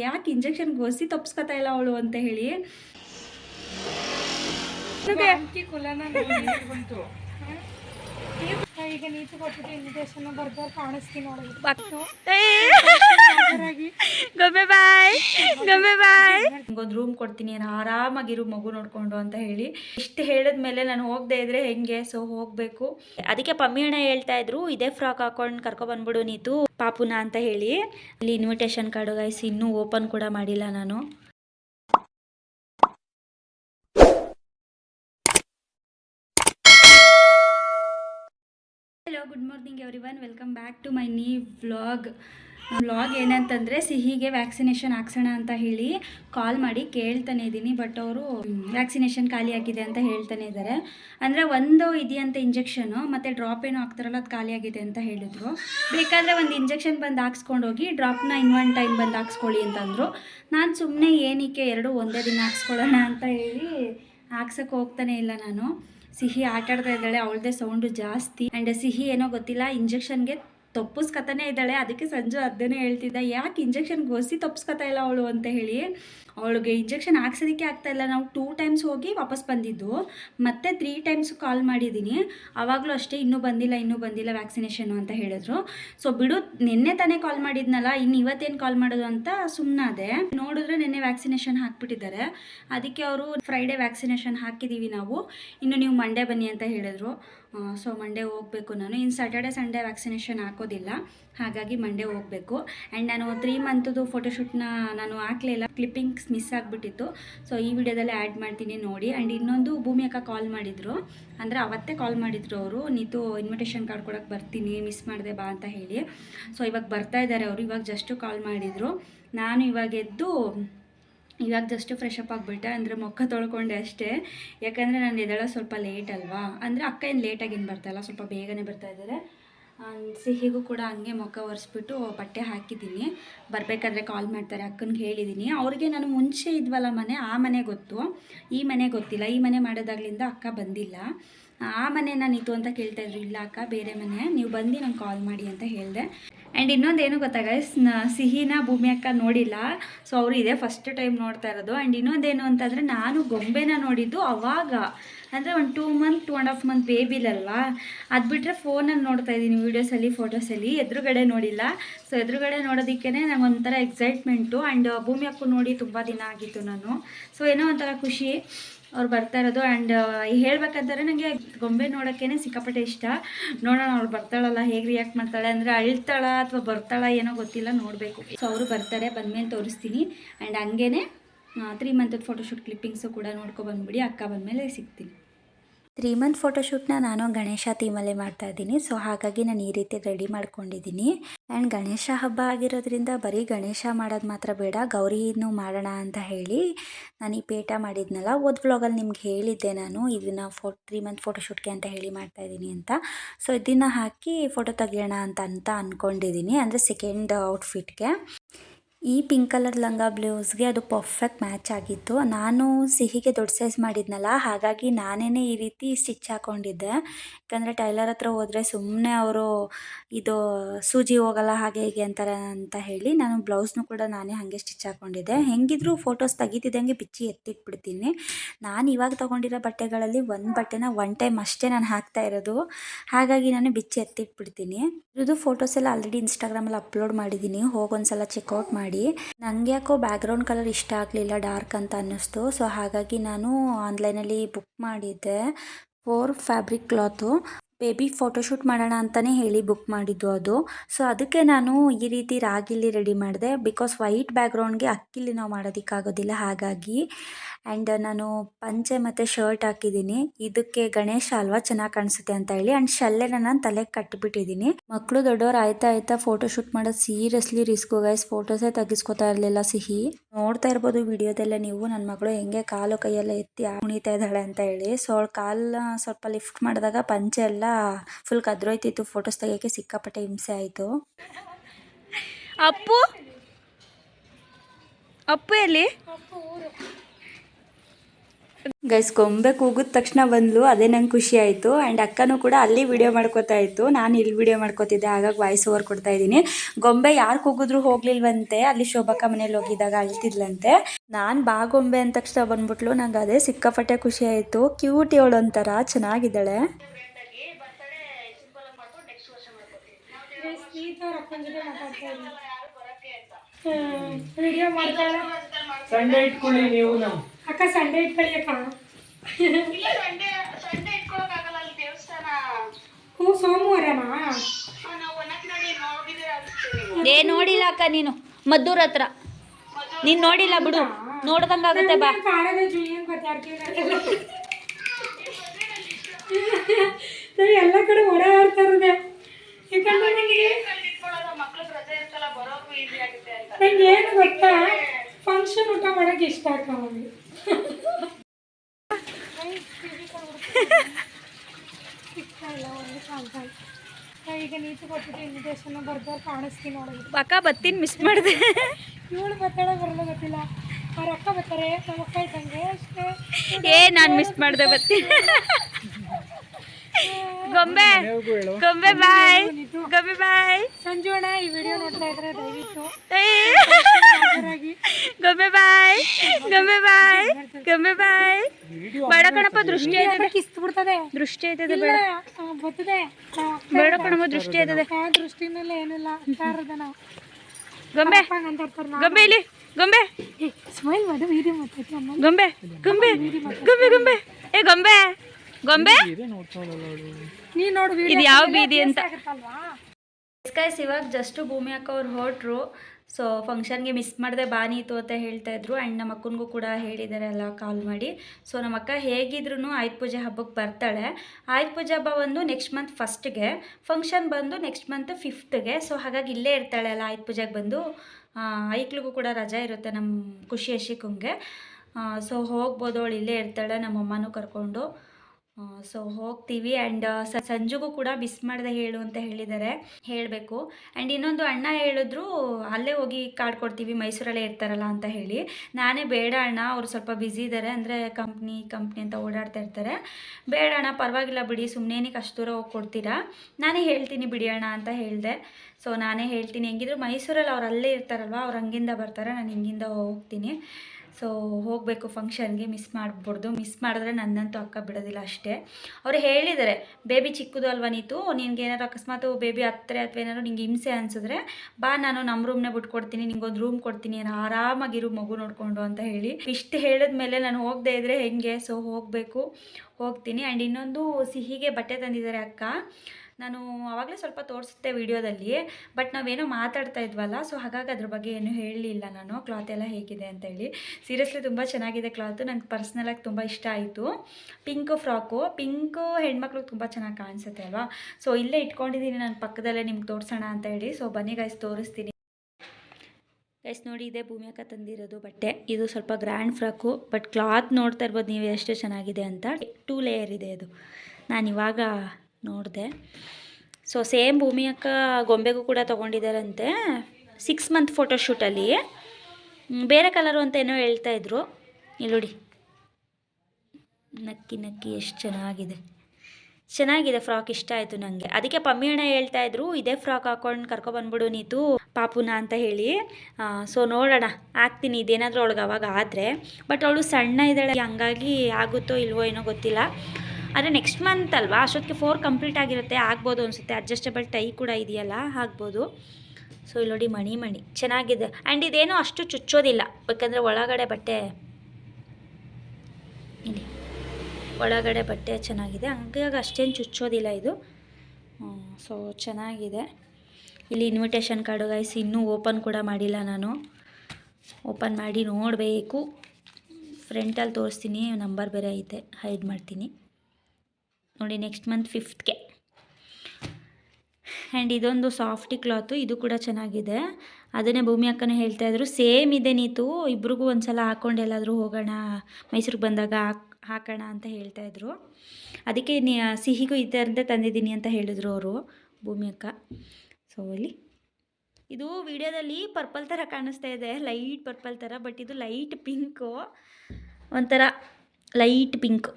ಯಾಕೆ ಇಂಜೆಕ್ಷನ್ ಗೋಸಿ ತಪ್ಸ್ಕೊತಾ ಇಲ್ಲ ಅವಳು ಅಂತ ಹೇಳಿ. ಈಗ ನೀತಿ ಕೊಟ್ಬಿಟ್ಟು ಇನ್ವಿಟೇಷನ್ ಬರ್ದವ್ರು ಕಾಣಿಸ್ತೀನಿ ನೋಡೋದು ಗೊಬ್ಬೆ ಬಾಯ್ ಗೊಬ್ಬೆ ಬಾಯ್. ಒಂದು ರೂಮ್ ಕೊಡ್ತೀನಿ ಆರಾಮಾಗಿರು ಮಗು ನೋಡ್ಕೊಂಡು ಅಂತ ಹೇಳಿ. ಇಷ್ಟು ಹೇಳಿದ್ಮೇಲೆ ನಾನು ಹೋಗದೆ ಇದ್ರೆ ಹೆಂಗೆ? ಸೊ ಹೋಗಬೇಕು. ಅದಕ್ಕೆ ಪಮ್ಮಿ ಅಣ್ಣ ಹೇಳ್ತಾ ಇದ್ರು, ಇದೇ ಫ್ರಾಕ್ ಹಾಕೊಂಡು ಕರ್ಕೊ ಬಂದ್ಬಿಡು ನೀತು, ಪಾಪುನ ಅಂತ ಹೇಳಿ. ಇಲ್ಲಿ ಇನ್ವಿಟೇಷನ್ ಕಾರ್ಡ್ ಗೈಸ್ ಇನ್ನೂ ಓಪನ್ ಕೂಡ ಮಾಡಿಲ್ಲ ನಾನು. Hello good morning everyone welcome back to my ನೀ ವ್ಲಾಗ್ ವ್ಲಾಗ್ ಏನಂತಂದರೆ ಸಿಹಿಗೆ ವ್ಯಾಕ್ಸಿನೇಷನ್ ಹಾಕ್ಸೋಣ ಅಂತ ಹೇಳಿ ಕಾಲ್ ಮಾಡಿ ಕೇಳ್ತಾನೆ ಇದ್ದೀನಿ ಬಟ್ ಅವರು ವ್ಯಾಕ್ಸಿನೇಷನ್ ಖಾಲಿ ಆಗಿದೆ ಅಂತ ಹೇಳ್ತಾನೆ ಇದ್ದಾರೆ ಅಂದರೆ ಒಂದು ಇದೆಯಂತ ಇಂಜೆಕ್ಷನು ಮತ್ತು ಡ್ರಾಪ್ ಏನು ಹಾಕ್ತಾರಲ್ಲ ಅದು ಖಾಲಿ ಆಗಿದೆ ಅಂತ ಹೇಳಿದರು. ಬೇಕಾದರೆ ಒಂದು ಇಂಜೆಕ್ಷನ್ ಬಂದು ಹಾಕ್ಸ್ಕೊಂಡು ಹೋಗಿ ಡ್ರಾಪ್ನ ಇನ್ ಒನ್ ಟೈಮ್ ಬಂದು ಹಾಕ್ಸ್ಕೊಳ್ಳಿ ಅಂತಂದರು ನಾನು ಸುಮ್ಮನೆ ಏನಕ್ಕೆ ಎರಡು ಒಂದೇ ದಿನ ಹಾಕ್ಸ್ಕೊಳ್ಳೋಣ ಅಂತ ಹೇಳಿ ಹಾಕ್ಸೋಕ್ಕೆ ಹೋಗ್ತಾನೆ ಇಲ್ಲ ನಾನು. ಸಿಹಿ ಆಟ ಆಡ್ತಾ ಇದ್ದಾಳೆ, ಅವಳದೇ ಸೌಂಡು ಜಾಸ್ತಿ. ಆ್ಯಂಡ್ ಸಿಹಿ ಏನೋ ಗೊತ್ತಿಲ್ಲ ಇಂಜೆಕ್ಷನ್ಗೆ ತಪ್ಪಿಸ್ಕತಾನೆ ಇದ್ದಾಳೆ. ಅದಕ್ಕೆ ಸಂಜು ಅದನ್ನೇ ಹೇಳ್ತಿದ್ದ, ಯಾಕೆ ಇಂಜೆಕ್ಷನ್ಗೆ ಗೊಸಿ ತಪ್ಪಿಸ್ಕೊತಾ ಇಲ್ಲ ಅವಳು ಅಂತ ಹೇಳಿ. ಅವಳಿಗೆ ಇಂಜೆಕ್ಷನ್ ಹಾಕ್ಸೋದಕ್ಕೆ ಆಗ್ತಾಯಿಲ್ಲ ನಾವು ಟೂ ಟೈಮ್ಸ್ ಹೋಗಿ ವಾಪಸ್ ಬಂದಿದ್ದು. ಮತ್ತೆ ತ್ರೀ ಟೈಮ್ಸ್ ಕಾಲ್ ಮಾಡಿದ್ದೀನಿ. ಆವಾಗಲೂ ಅಷ್ಟೇ ಇನ್ನೂ ಬಂದಿಲ್ಲ ಇನ್ನೂ ಬಂದಿಲ್ಲ ವ್ಯಾಕ್ಸಿನೇಷನ್ ಅಂತ ಹೇಳಿದ್ರು. ಸೊ ಬಿಡು, ನಿನ್ನೆ ತಾನೇ ಕಾಲ್ ಮಾಡಿದ್ನಲ್ಲ, ಇನ್ನು ಇವತ್ತೇನು ಕಾಲ್ ಮಾಡೋದು ಅಂತ ಸುಮ್ಮನಾದೆ ನೋಡಿದ್ರೆ ನಿನ್ನೆ ವ್ಯಾಕ್ಸಿನೇಷನ್ ಹಾಕ್ಬಿಟ್ಟಿದ್ದಾರೆ. ಅದಕ್ಕೆ ಅವರು ಫ್ರೈಡೇ ವ್ಯಾಕ್ಸಿನೇಷನ್ ಹಾಕಿದ್ದೀವಿ ನಾವು. ಇನ್ನು ನೀವು ಮಂಡೇ ಬನ್ನಿ ಅಂತ ಹೇಳಿದ್ರು. ಸೊ ಮಂಡೇ ಹೋಗಬೇಕು ನಾನು. ಇನ್ನು ಸ್ಯಾಟರ್ಡೆ ಸಂಡೇ ವ್ಯಾಕ್ಸಿನೇಷನ್ ಹಾಕೋದಿಲ್ಲ. ಹಾಗಾಗಿ ಮಂಡೇ ಹೋಗಬೇಕು. ಆ್ಯಂಡ್ ನಾನು ತ್ರೀ ಮಂತದ್ದು ಫೋಟೋಶೂಟ್ನ ನಾನು ಹಾಕಲಿಲ್ಲ. ಕ್ಲಿಪ್ಪಿಂಗ್ಸ್ ಮಿಸ್ ಆಗಿಬಿಟ್ಟಿತ್ತು. ಸೊ ಈ ವಿಡಿಯೋದಲ್ಲೇ ಆ್ಯಡ್ ಮಾಡ್ತೀನಿ ನೋಡಿ. ಆ್ಯಂಡ್ ಇನ್ನೊಂದು ಭೂಮಿ ಅಕ್ಕ ಕಾಲ್ ಮಾಡಿದರು. ಅಂದರೆ ಅವತ್ತೇ ಕಾಲ್ ಮಾಡಿದ್ರು ಅವರು. ನೀತು ಇನ್ವಿಟೇಷನ್ ಕಾರ್ಡ್ ಕೊಡೋಕ್ಕೆ ಬರ್ತೀನಿ. ಮಿಸ್ ಮಾಡಿದೆ ಬಾ ಅಂತ ಹೇಳಿ. ಸೊ ಇವಾಗ ಬರ್ತಾ ಇದ್ದಾರೆ ಅವರು. ಇವಾಗ ಜಸ್ಟು ಕಾಲ್ ಮಾಡಿದರು. ನಾನು ಇವಾಗ ಎದ್ದು, ಇವಾಗ ಜಸ್ಟ್ ಫ್ರೆಶ್ ಆಗಿಬಿಟ್ಟೆ. ಅಂದರೆ ಮೊಕ್ಕ ತೊಳ್ಕೊಂಡೆ ಅಷ್ಟೇ. ಯಾಕಂದರೆ ನಾನು ಎದ್ದೇಳೋ ಸ್ವಲ್ಪ ಲೇಟ್ ಅಲ್ವಾ? ಅಂದರೆ ಅಕ್ಕ ಏನು ಲೇಟಾಗೇನು ಬರ್ತಾಯಿಲ್ಲ ಸ್ವಲ್ಪ ಬೇಗನೆ ಬರ್ತಾ ಇದ್ದಾರೆ. ಸಿಹಿಗೂ ಕೂಡ ಹಂಗೆ ಮುಖ ಒರೆಸ್ಬಿಟ್ಟು ಬಟ್ಟೆ ಹಾಕಿದ್ದೀನಿ. ಬರಬೇಕಾದ್ರೆ ಕಾಲ್ ಮಾಡ್ತಾರೆ, ಅಕ್ಕನಿಗೆ ಹೇಳಿದ್ದೀನಿ ಅವ್ರಿಗೆ ನಾನು ಮುಂಚೆ ಇದ್ವಲ್ಲ ಮನೆ, ಆ ಮನೆ ಗೊತ್ತು. ಈ ಮನೆ ಗೊತ್ತಿಲ್ಲ. ಈ ಮನೆ ಮಾಡೋದಾಗ್ಲಿಂದ ಅಕ್ಕ ಬಂದಿಲ್ಲ. ಆ ಮನೆ ನಾನು ಇತ್ತು ಅಂತ ಕೇಳ್ತಾಯಿದ್ರು ಇಲ್ಲ ಅಕ್ಕ, ಬೇರೆ ಮನೆ. ನೀವು ಬಂದು ನಂಗೆ ಕಾಲ್ ಮಾಡಿ ಅಂತ ಹೇಳಿದೆ. ಆ್ಯಂಡ್ ಇನ್ನೊಂದು ಏನು ಗೊತ್ತಾ ಗೈಸ್ ಸಿಹಿನ ಭೂಮಿ ಅಕ್ಕ ನೋಡಿಲ್ಲ. ಸೊ ಅವರು ಇದೇ ಫಸ್ಟ್ ಟೈಮ್ ನೋಡ್ತಾ ಇರೋದು. ಆ್ಯಂಡ್ ಇನ್ನೊಂದೇನು ಅಂತಂದರೆ ನಾನು ಗೊಂಬೆನ ನೋಡಿದ್ದು ಅವಾಗ. ಅಂದರೆ ಒಂದು two month two and half month ಬೇಬಿಲಲ್ವಾ ಅದು ಬಿಟ್ಟರೆ ಫೋನಲ್ಲಿ ನೋಡ್ತಾ ಇದ್ದೀನಿ ವೀಡಿಯೋಸಲ್ಲಿ ಫೋಟೋಸಲ್ಲಿ ಎದುರುಗಡೆ ನೋಡಿಲ್ಲ. ಸೊ ಎದುರುಗಡೆ ನೋಡೋದಕ್ಕೇ ನಂಗೆ ಒಂಥರ ಎಕ್ಸೈಟ್ಮೆಂಟು ಆ್ಯಂಡ್ ಭೂಮಿ ಅಕ್ಕ ನೋಡಿ ತುಂಬ ದಿನ ಆಗಿತ್ತು ನಾನು. ಸೊ ಏನೋ ಒಂಥರ ಖುಷಿ. ಅವ್ರು ಬರ್ತಾ ಇರೋದು. ಆ್ಯಂಡ್ ಹೇಳ್ಬೇಕಾದ್ರೆ ನನಗೆ ಗೊಂಬೆ ನೋಡೋಕ್ಕೇ ಸಿಕ್ಕಾಪಟ್ಟೆ ಇಷ್ಟ. ನೋಡೋಣ ಅವ್ರು ಬರ್ತಾಳಲ್ಲ, ಹೇಗೆ ರಿಯಾಕ್ಟ್ ಮಾಡ್ತಾಳೆ ಅಂದರೆ ಅಳ್ತಾಳ ಅಥವಾ ಬರ್ತಾಳ ಏನೋ ಗೊತ್ತಿಲ್ಲ, ನೋಡಬೇಕು. ಸೊ ಅವರು ಬರ್ತಾರೆ, ಬಂದಮೇಲೆ ತೋರಿಸ್ತೀನಿ. ಆ್ಯಂಡ್ ಹಂಗೇ ತ್ರೀ ಮಂತದ ಫೋಟೋಶೂಟ್ ಕ್ಲಿಪ್ಪಿಂಗ್ಸು ಕೂಡ ನೋಡ್ಕೊ ಬಂದ್ಬಿಡಿ, ಅಕ್ಕ ಬಂದಮೇಲೆ ಸಿಗ್ತೀನಿ. ತ್ರೀ ಮಂತ್ ಫೋಟೋಶೂಟ್ನ ನಾನು ಗಣೇಶ ಥೀಮಲ್ಲೇ ಮಾಡ್ತಾ ಇದ್ದೀನಿ. ಸೊ ಹಾಗಾಗಿ ನಾನು ಈ ರೀತಿ ರೆಡಿ ಮಾಡ್ಕೊಂಡಿದ್ದೀನಿ. ಆ್ಯಂಡ್ ಗಣೇಶ ಹಬ್ಬ ಆಗಿರೋದ್ರಿಂದ ಬರೀ ಗಣೇಶ ಮಾಡೋದು ಮಾತ್ರ ಬೇಡ ಗೌರಿನೂ ಮಾಡೋಣ ಅಂತ ಹೇಳಿ ನಾನು ಈ ಪೇಟ ಮಾಡಿದ್ನಲ್ಲ ಓದ್ ಬ್ಲಾಗಲ್ಲಿ ನಿಮ್ಗೆ ಹೇಳಿದ್ದೆ ನಾನು, ಇದನ್ನು ಫೋ ತ್ರೀ ಮಂತ್ ಫೋಟೋಶೂಟ್ಗೆ ಅಂತ ಹೇಳಿ ಮಾಡ್ತಾ ಇದ್ದೀನಿ ಅಂತ. ಸೊ ಇದನ್ನು ಹಾಕಿ ಫೋಟೋ ತೆಗಿಯೋಣ ಅಂತ ಅಂತ ಅಂದ್ಕೊಂಡಿದ್ದೀನಿ ಅಂದರೆ ಸೆಕೆಂಡ್ ಔಟ್ಫಿಟ್ಗೆ ಈ ಪಿಂಕ್ ಕಲರ್ ಲಂಗ ಬ್ಲೌಸ್ಗೆ ಅದು ಪರ್ಫೆಕ್ಟ್ ಮ್ಯಾಚ್ ಆಗಿತ್ತು. ನಾನು ಸಿಹಿಗೆ ದೊಡ್ಡ ಸೈಜ್ ಮಾಡಿದ್ನಲ್ಲ, ಹಾಗಾಗಿ ನಾನೇ ಈ ರೀತಿ ಸ್ಟಿಚ್ ಹಾಕೊಂಡಿದ್ದೆ. ಯಾಕಂದರೆ ಟೈಲರ್ ಹತ್ರ ಹೋದರೆ ಸುಮ್ಮನೆ ಅವರು ಇದು ಸೂಜಿ ಹೋಗಲ್ಲ ಹಾಗೆ ಹೀಗೆ ಅಂತಾರೆ ಅಂತ ಹೇಳಿ ನಾನು ಬ್ಲೌಸ್ನು ಕೂಡ ನಾನೇ ಹಾಗೆ ಸ್ಟಿಚ್ ಹಾಕೊಂಡಿದ್ದೆ. ಹೆಂಗಿದ್ರು ಫೋಟೋಸ್ ತೆಗಿತಿದ್ದಂಗೆ ಬಿಚ್ಚಿ ಎತ್ತಿಟ್ಬಿಡ್ತೀನಿ. ನಾನು ಇವಾಗ ತೊಗೊಂಡಿರೋ ಬಟ್ಟೆಗಳಲ್ಲಿ ಒಂದು ಬಟ್ಟೆನ ಒನ್ ಟೈಮ್ ಅಷ್ಟೇ ನಾನು ಹಾಕ್ತಾ ಇರೋದು. ಹಾಗಾಗಿ ನಾನು ಬಿಚ್ಚಿ ಎತ್ತಿಟ್ಬಿಡ್ತೀನಿ. ಇದು ಫೋಟೋಸ್ ಎಲ್ಲ ಆಲ್ರೆಡಿ ಇನ್ಸ್ಟಾಗ್ರಾಮಲ್ಲಿ ಅಪ್ಲೋಡ್ ಮಾಡಿದ್ದೀನಿ. ಹೋಗೊಂದ್ಸಲ ಚೆಕ್ಔಟ್ ಮಾಡಿ. ನನಗೆ ಯಾಕೋ ಬ್ಯಾಕ್ಗ್ರೌಂಡ್ ಕಲರ್ ಇಷ್ಟ ಆಗಲಿಲ್ಲ ಡಾರ್ಕ್ ಅಂತ ಅನ್ನಿಸ್ತು. ಸೊ ಹಾಗಾಗಿ ನಾನು ಆನ್ಲೈನಲ್ಲಿ ಬುಕ್ ಮಾಡಿದ್ದೆ. Four fabric cloth baby photoshoot ಮಾಡೋಣ ಅಂತಲೇ ಹೇಳಿ ಬುಕ್ ಮಾಡಿದ್ದು ಅದು. ಸೊ, ಅದಕ್ಕೆ ನಾನು ಈ ರೀತಿ ರಾಗಿಲಿ ರೆಡಿ ಮಾಡಿದೆ. ಬಿಕಾಸ್ ವೈಟ್ ಬ್ಯಾಕ್ಗ್ರೌಂಡ್ಗೆ ಅಕ್ಕಿಲಿ ನಾವು ಮಾಡೋದಕ್ಕಾಗೋದಿಲ್ಲ ಹಾಗಾಗಿ. ಆ್ಯಂಡ್ ನಾನು ಪಂಚೆ ಮತ್ತು ಶರ್ಟ್ ಹಾಕಿದ್ದೀನಿ. ಇದಕ್ಕೆ ಗಣೇಶ ಅಲ್ವಾ ಚೆನ್ನಾಗಿ ಕಾಣಿಸುತ್ತೆ ಅಂತ ಹೇಳಿ. ಆ್ಯಂಡ್ ಶಲ್ಲೆನ ನಾನು ತಲೆಗೆ ಕಟ್ಟಿಬಿಟ್ಟಿದ್ದೀನಿ ಮಕ್ಕಳು ದೊಡ್ಡವ್ರು ಆಯ್ತಾ ಆಯ್ತಾ ಫೋಟೋಶೂಟ್ ಮಾಡೋದು ಸೀರಿಯಸ್ಲಿ ರಿಸ್ಕು ಗೈಸ್. ಫೋಟೋಸೇ ತೆಗಿಸ್ಕೊತಾ ಇರಲಿಲ್ಲ ಸಿಹಿ. ನೋಡ್ತಾ ಇರ್ಬೋದು ವಿಡಿಯೋದಲ್ಲೇ ನೀವು. ನನ್ನ ಮಗಳು ಹೆಂಗೆ ಕಾಲು ಕೈಯೆಲ್ಲ ಎತ್ತಿ ಕುಣಿತಾ ಇದ್ದಾಳೆ ಅಂತ ಹೇಳಿ. ಸೊ, ಅವಳು ಕಾಲು ಸ್ವಲ್ಪ ಲಿಫ್ಟ್ ಮಾಡಿದಾಗ ಪಂಚೆ ಎಲ್ಲ ಫುಲ್ ಕದ್ರೋಯ್ತಿತ್ತು ಫೋಟೋಸ್ ತೆಗಿಯೋಕ್ಕೆ ಸಿಕ್ಕಾಪಟ್ಟೆ ಹಿಂಸೆ ಆಯಿತು. ಅಪ್ಪು? ಅಪ್ಪು ಎಲ್ಲಿ? ಗೈಸ್ ಗೊಂಬೆ ಕೂಗಿದ ತಕ್ಷಣ ಬಂದ್ಲು ಅದೇ ನಂಗೆ ಖುಷಿ ಆಯಿತು. ಆ್ಯಂಡ್ ಅಕ್ಕನೂ ಕೂಡ ಅಲ್ಲಿ ವಿಡಿಯೋ ಮಾಡ್ಕೋತಾ ಇತ್ತು. ನಾನು ಇಲ್ಲಿ ವಿಡಿಯೋ ಮಾಡ್ಕೋತಿದ್ದೆ ಹಾಗಾಗಿ ವಾಯ್ಸ್ ಓವರ್ ಕೊಡ್ತಾ ಇದ್ದೀನಿ. ಗೊಂಬೆ ಯಾರು ಕೂಗಿದ್ರು ಹೋಗ್ಲಿಲ್ವಂತೆ ಅಲ್ಲಿ ಶೋಭಕ್ಕ ಮನೇಲಿ ಹೋಗಿದ್ದಾಗ ಅಳ್ತಿದ್ಲಂತೆ. ನಾನು ಬಾ ಗೊಂಬೆ ಅಂದ ತಕ್ಷಣ ಬಂದ್ಬಿಟ್ಲು ನಂಗೆ ಅದೇ ಸಿಕ್ಕಾಪಟ್ಟೆ ಖುಷಿ ಆಯಿತು. ಕ್ಯೂಟ್ ಇವಳು ಒಂಥರ ಚೆನ್ನಾಗಿದ್ದಾಳೆ. ಸ್ನೇಹಿತವ್ರ ಅಪ್ಪನ ಜೊತೆ ಮಾತಾಡ್ತಾ ಇದ್ದೀನಿ ವಿಡಿಯೋ ಮಾಡ್ತಾಳೆ ಸಂಡೆ ಇಟ್ಕೊಳ್ಳಿ ನೀವು ನಾವು ಅಕ್ಕ ಸಂಡೆ ಇಟ್ಕೊಳ್ಳಿ ಅಕ್ಕ. ಹ್ಞೂ ಸೋಮವಾರನಾ? ಏ ನೋಡಿಲ್ಲ ಅಕ್ಕ ನೀನು ಮದ್ದೂರ್ ಹತ್ರ. ನೀನು ನೋಡಿಲ್ಲ ಬಿಡು ನೋಡ್ದಂಗಾಗುತ್ತೆ ಬಾ. ಎಲ್ಲ ಕಡೆ ಓಡಾಡ್ತಾ ಇರೋದೆ. ನಂಗೆ ಏನು ಗೊತ್ತಾ ಫಂಕ್ಷನ್ ಊಟ ಮಾಡೋಕೆ ಇಷ್ಟ ಇಲ್ಲ. ನಾವ್ ಈಗ ನೀತು ಕೊಟ್ಬಿಟ್ಟು ಇನ್ವಿಟೇಷನ್ ಬರ್ದವ್ರು ಕಾಣಿಸ್ತೀನಿ ನೋಡೋದು ಅಕ್ಕ ಬತ್ತೀನಿ ಮಿಸ್ ಮಾಡಿದೆ. ಇವಳು ಬರ್ತಾಳೆ ಬರಲ್ಲ ಗೊತ್ತಿಲ್ಲ. ಅವ್ರ ಅಕ್ಕ ಬರ್ತಾರೆ ನಮ್ಮ ಅಕ್ಕ ಇದ್ದಂಗೆ ಅಷ್ಟೇ. ಏ ನಾನು ಮಿಸ್ ಮಾಡಿದೆ ಬತ್ತೀನಿ ಗೊಂಬೆ. ಗೊಂಬೆ ಬಾಯ್. ಗೊಂಬೆ ಬಾಯ್. ಸಂಜೋಣ ಈ ವಿಡಿಯೋ ನೋಡ್ತಾ ಇದ್ರೆ ದಯವಿಟ್ಟು. ಗೊಂಬೆ ಬಾಯ್. ಗೊಂಬೆ ಬಾಯ್. ಗೊಂಬೆ ಬಾಯ್. ಬೇಡ ಕಣಪ್ಪ ದೃಷ್ಟಿ ಆಯ್ತದೆ ಕಿಸ್ತು ಬಿಡ್ತದೆ. ದೃಷ್ಟಿ ಆಯ್ತದೆ ಬೇಡ. ಬರ್ತದೆ. ಬೇಡ ಕಣಪ್ಪ ದೃಷ್ಟಿ ಆಯ್ತದೆ ಆ ದೃಷ್ಟಿನಲ್ಲಿ ಏನಿಲ್ಲ ಅಂತ ನಾವು. ಗೊಂಬೆ. ಗೊಂಬೆ ಇಲ್ಲಿ. ಗೊಂಬೆ. ಸ್ಮೈಲ್ ಮಾಡು ವೀಡಿಯೋ ಅಮ್ಮ. ಗೊಂಬೆ. ಗೊಂಬೆ. ಗೊಂಬೆ ಗೊಂಬೆ. ಏ ಗೊಂಬೆ. ಗೊಂಬೆ? ನೀ ನೋಡು ಇದು ಯಾವ ಬೀದಿ ಅಂತ? ಗೈಸ್ ಇವಾಗ ಜಸ್ಟ್ ಭೂಮಿ ಅಕ್ಕ ಅವ್ರು ಹೊರಟ್ರು. ಸೊ ಫಂಕ್ಷನ್ಗೆ ಮಿಸ್ ಮಾಡಿದೆ ಬಾನೀತು ಅಂತ ಹೇಳ್ತಾ ಇದ್ರು. ಆ್ಯಂಡ್ ನಮ್ಮ ಅಕ್ಕನಿಗೂ ಕೂಡ ಹೇಳಿದ್ದಾರೆ ಎಲ್ಲ ಕಾಲ್ ಮಾಡಿ. ಸೊ ನಮ್ಮ ಅಕ್ಕ ಹೇಗಿದ್ರು ಆಯುಧ ಪೂಜೆ ಹಬ್ಬಕ್ಕೆ ಬರ್ತಾಳೆ. ಆಯುಧ ಪೂಜೆ ಹಬ್ಬ ಬಂದು ನೆಕ್ಸ್ಟ್ ಮಂತ್ ಫಸ್ಟ್ಗೆ ಫಂಕ್ಷನ್ ಬಂದು ನೆಕ್ಸ್ಟ್ ಮಂತ್ ಫಿಫ್ತ್ಗೆ ಸೊ ಹಾಗಾಗಿ ಇಲ್ಲೇ ಇರ್ತಾಳೆ ಅಲ್ಲ ಆಯುಧ ಪೂಜೆಗೆ ಬಂದು. ಐಕ್ಳಿಗೂ ಕೂಡ ರಜಾ ಇರುತ್ತೆ ನಮ್ಮ ಖುಷಿ ಯಶಿಕಂಗೆ ಸೊ ಹೋಗ್ಬೋದು ಅವಳು ಇಲ್ಲೇ ಇರ್ತಾಳೆ ನಮ್ಮಮ್ಮನೂ ಕರ್ಕೊಂಡು. ಸೊ ಹೋಗ್ತೀವಿ ಆ್ಯಂಡ್ ಸಂಜುಗೂ ಕೂಡ ಮಿಸ್ ಮಾಡದೆ ಹೇಳು ಅಂತ ಹೇಳಿದ್ದಾರೆ ಹೇಳಬೇಕು. ಆ್ಯಂಡ್ ಇನ್ನೊಂದು ಅಣ್ಣ ಹೇಳಿದ್ರು, ಅಲ್ಲೇ ಹೋಗಿ ಕಾರ್ಡ್ ಕೊಡ್ತೀವಿ, ಮೈಸೂರಲ್ಲೇ ಇರ್ತಾರಲ್ಲ ಅಂತ ಹೇಳಿ. ನಾನೇ, ಬೇಡ ಅಣ್ಣ, ಅವರು ಸ್ವಲ್ಪ ಬ್ಯುಸಿ ಇದ್ದಾರೆ ಅಂದರೆ ಕಂಪ್ನಿ ಕಂಪ್ನಿ ಅಂತ ಓಡಾಡ್ತಾ ಇರ್ತಾರೆ. ಬೇಡ ಅಣ್ಣ, ಪರವಾಗಿಲ್ಲ ಬಿಡಿ ಸುಮ್ಮನೆ ಅಷ್ಟು ದೂರ ಹೋಗಿ ಕೊಡ್ತೀರಾ? ನಾನೇ ಹೇಳ್ತೀನಿ ಬಿಡಿ ಅಣ್ಣ ಅಂತ ಹೇಳಿದೆ. ಸೊ ನಾನೇ ಹೇಳ್ತೀನಿ, ಹೆಂಗಿದ್ರು ಮೈಸೂರಲ್ಲಿ ಅವ್ರು ಅಲ್ಲೇ ಇರ್ತಾರಲ್ವ, ಅವ್ರು ಹಂಗಿಂದ ಬರ್ತಾರೆ, ನಾನು ಹಿಂಗಿಂದ ಹೋಗ್ತೀನಿ. ಸೊ ಹೋಗಬೇಕು ಫಂಕ್ಷನ್ಗೆ ಮಿಸ್ ಮಾಡಬಾರ್ದು ಮಿಸ್ ಮಾಡಿದ್ರೆ ನನ್ನಂತೂ ಅಕ್ಕ ಬಿಡೋದಿಲ್ಲ ಅಷ್ಟೇ. ಅವರು ಹೇಳಿದ್ದಾರೆ ಬೇಬಿ ಚಿಕ್ಕದು ಅಲ್ವಾ ನೀತು? ನಿನಗೆ ಏನಾದ್ರು ಅಕಸ್ಮಾತ್ ಬೇಬಿ ಹತ್ತಿರ ಅಥವಾ ಏನಾದ್ರು ನಿಂಗೆ ಹಿಂಸೆ ಅನಿಸಿದ್ರೆ ಬಾ, ನಾನು ನಮ್ಮ ರೂಮ್ನೇ ಬಿಟ್ಕೊಡ್ತೀನಿ, ನಿಂಗೊಂದು ರೂಮ್ ಕೊಡ್ತೀನಿ. ಏನೋ ಆರಾಮಾಗಿರು ಮಗು ನೋಡಿಕೊಂಡು ಅಂತ ಹೇಳಿ. ಇಷ್ಟು ಹೇಳಿದ ಮೇಲೆ ನಾನು ಹೋಗದೆ ಇದ್ದರೆ ಹೆಂಗೆ? ಸೊ ಹೋಗಬೇಕು. ಹೋಗ್ತೀನಿ. ಆ್ಯಂಡ್ ಇನ್ನೊಂದು ಸಿಹಿಗೆ ಬಟ್ಟೆ ತಂದಿದ್ದಾರೆ ಅಕ್ಕ. ನಾನು ಆವಾಗಲೇ ಸ್ವಲ್ಪ ತೋರಿಸುತ್ತೆ ವಿಡಿಯೋದಲ್ಲಿ, ಬಟ್ ನಾವೇನೋ ಮಾತಾಡ್ತಾ ಇದ್ವಲ್ಲ, ಸೊ ಹಾಗಾಗಿ ಅದ್ರ ಬಗ್ಗೆ ಏನು ಹೇಳಲಿಲ್ಲ ನಾನು. ಕ್ಲಾತ್ ಎಲ್ಲ ಹೇಗಿದೆ ಅಂತ ಹೇಳಿ. ಸೀರಿಯಸ್ಲಿ ತುಂಬ ಚೆನ್ನಾಗಿದೆ ಕ್ಲಾತು, ನಂಗೆ ಪರ್ಸ್ನಲಾಗಿ ತುಂಬ ಇಷ್ಟ ಆಯಿತು. ಪಿಂಕ್ ಫ್ರಾಕು, ಪಿಂಕು ಹೆಣ್ಮಕ್ಳಿಗೆ ತುಂಬ ಚೆನ್ನಾಗಿ ಕಾಣಿಸುತ್ತೆ ಅಲ್ವಾ? ಸೊ ಇಲ್ಲೇ ಇಟ್ಕೊಂಡಿದ್ದೀನಿ ನಾನು ಪಕ್ಕದಲ್ಲೇ ನಿಮ್ಗೆ ತೋರಿಸೋಣ ಅಂತ ಹೇಳಿ. ಸೊ ಬನ್ನಿ ಗೈಸ್ ತೋರಿಸ್ತೀನಿ. ಗೈಸ್ ನೋಡಿ ಇದೆ ಭೂಮಿ ಅಕ್ಕ ತಂದಿರೋದು ಬಟ್ಟೆ. ಇದು ಸ್ವಲ್ಪ ಗ್ರ್ಯಾಂಡ್ ಫ್ರಾಕು, ಬಟ್ ಕ್ಲಾತ್ ನೋಡ್ತಾ ಇರ್ಬೋದು ನೀವು ಎಷ್ಟು ಚೆನ್ನಾಗಿದೆ ಅಂತ. ಟೂ ಲೇಯರ್ ಇದೆ ಅದು. ನಾನು ಇವಾಗ ನೋಡಿದೆ. ಸೊ ಸೇಮ್ ಭೂಮಿ ಅಕ್ಕ ಗೊಂಬೆಗೂ ಕೂಡ ತೊಗೊಂಡಿದ್ದಾರಂತೆ. ಸಿಕ್ಸ್ ಮಂತ್ ಫೋಟೋಶೂಟಲ್ಲಿ ಬೇರೆ ಕಲರು ಅಂತ ಏನೋ ಹೇಳ್ತಾ ಇದ್ರು. ಇಲ್ಲಿ ನಕ್ಕಿ ನಕ್ಕಿ ಎಷ್ಟು ಚೆನ್ನಾಗಿದೆ. ಚೆನ್ನಾಗಿದೆ ಫ್ರಾಕ್ ಇಷ್ಟ ಆಯಿತು ನನಗೆ ಅದಕ್ಕೆ ಪಮ್ಮಿ ಅಣ್ಣ ಹೇಳ್ತಾ ಇದ್ರು, ಇದೇ ಫ್ರಾಕ್ ಹಾಕೊಂಡು ಕರ್ಕೊಬಂದ್ಬಿಡು ನೀತು, ಪಾಪುನ ಅಂತ ಹೇಳಿ. ಸೊ ನೋಡೋಣ. ಹಾಕ್ತೀನಿ. ಇದೇನಾದರೂ ಅವಳಿಗೆ ಅವಾಗ ಆದರೆ. ಬಟ್ ಅವಳು ಸಣ್ಣ ಇದ್ದಾಳೆ. ಹಂಗಾಗಿ ಆಗುತ್ತೋ ಇಲ್ವೋ ಏನೋ ಗೊತ್ತಿಲ್ಲ. ಆದರೆ ನೆಕ್ಸ್ಟ್ ಮಂತ್ ಅಲ್ವಾ? ಅಷ್ಟೊತ್ತಿಗೆ ಫೋರ್ ಕಂಪ್ಲೀಟ್ ಆಗಿರುತ್ತೆ, ಆಗ್ಬೋದು ಅನಿಸುತ್ತೆ. ಅಡ್ಜಸ್ಟಬಲ್ ಟೈ ಕೂಡ ಇದೆಯಲ್ಲ, ಆಗ್ಬೋದು. ಸೊ ಇಲ್ಲಿ ನೋಡಿ ಮಣಿ ಮಣಿ, ಚೆನ್ನಾಗಿದೆ. ಆ್ಯಂಡ್ ಇದೇನು ಅಷ್ಟು ಚುಚ್ಚೋದಿಲ್ಲ. ಯಾಕಂದರೆ ಒಳಗಡೆ ಬಟ್ಟೆ, ಇಲ್ಲಿ ಒಳಗಡೆ ಬಟ್ಟೆ ಚೆನ್ನಾಗಿದೆ. ಹಂಗಾಗಿ ಅಷ್ಟೇನು ಚುಚ್ಚೋದಿಲ್ಲ ಇದು. ಸೊ ಚೆನ್ನಾಗಿದೆ. ಇಲ್ಲಿ ಇನ್ವಿಟೇಷನ್ ಕಾರ್ಡು ಗೈಸ್ ಇನ್ನೂ ಓಪನ್ ಕೂಡ ಮಾಡಿಲ್ಲ ನಾನು. ಓಪನ್ ಮಾಡಿ ನೋಡಬೇಕು. ಫ್ರೆಂಟಲ್ಲಿ ತೋರಿಸ್ತೀನಿ, ನಂಬರ್ ಬೇರೆ ಐತೆ ಹೈಡ್ ಮಾಡ್ತೀನಿ. ನೋಡಿ ನೆಕ್ಸ್ಟ್ ಮಂತ್ ಫಿಫ್ತ್ಗೆ ಆ್ಯಂಡ್ ಇದೊಂದು ಸಾಫ್ಟಿ ಕ್ಲಾತು ಇದು ಕೂಡ ಚೆನ್ನಾಗಿದೆ. ಅದನ್ನೇ ಭೂಮಿ ಅಕ್ಕನೇ ಹೇಳ್ತಾ ಇದ್ರು ಸೇಮ್ ಇದೆ ನೀತು, ಇಬ್ರಿಗೂ ಒಂದು ಸಲ ಹಾಕ್ಕೊಂಡು ಎಲ್ಲಾದರೂ ಹೋಗೋಣ, ಮೈಸೂರಿಗೆ ಬಂದಾಗ ಹಾಕ್, ಹಾಕೋಣ ಅಂತ ಹೇಳ್ತಾ ಇದ್ರು. ಅದಕ್ಕೆ ಸಿಹಿಗೂ ಅಂತ ತಂದಿದ್ದೀನಿ ಅಂತ ಹೇಳಿದ್ರು ಅವರು, ಭೂಮಿ ಅಕ್ಕ. ಸೊ ಇಲ್ಲಿ. ಇದು ವಿಡಿಯೋದಲ್ಲಿ ಪರ್ಪಲ್ ಥರ ಕಾಣಿಸ್ತಾ ಇದೆ ಲೈಟ್ ಪರ್ಪಲ್ ಥರ ಬಟ್ ಇದು ಲೈಟ್ ಪಿಂಕು ಒಂಥರ ಲೈಟ್ ಪಿಂಕ್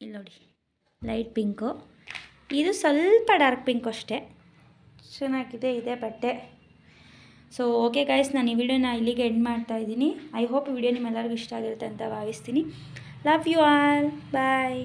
ಇಲ್ಲಿ ನೋಡಿ. Light pink. ಇದು ಸ್ವಲ್ಪ ಡಾರ್ಕ್ ಪಿಂಕ್ ಅಷ್ಟೇ. ಚೆನ್ನಾಗಿದೆ, ಇದೆ ಬಟ್ಟೆ. ಸೊ ಓಕೆ ಗಾಯ್ಸ್ ನಾನು ಈ ವಿಡಿಯೋನ ಇಲ್ಲಿಗೆ ಎಂಡ್ ಮಾಡ್ತಾ ಇದ್ದೀನಿ. ಐ ಹೋಪ್ ವಿಡಿಯೋ ನಿಮ್ಮೆಲ್ಲರಿಗೂ ಇಷ್ಟ ಆಗಿರುತ್ತೆ ಅಂತ ಭಾವಿಸ್ತೀನಿ. Love you all bye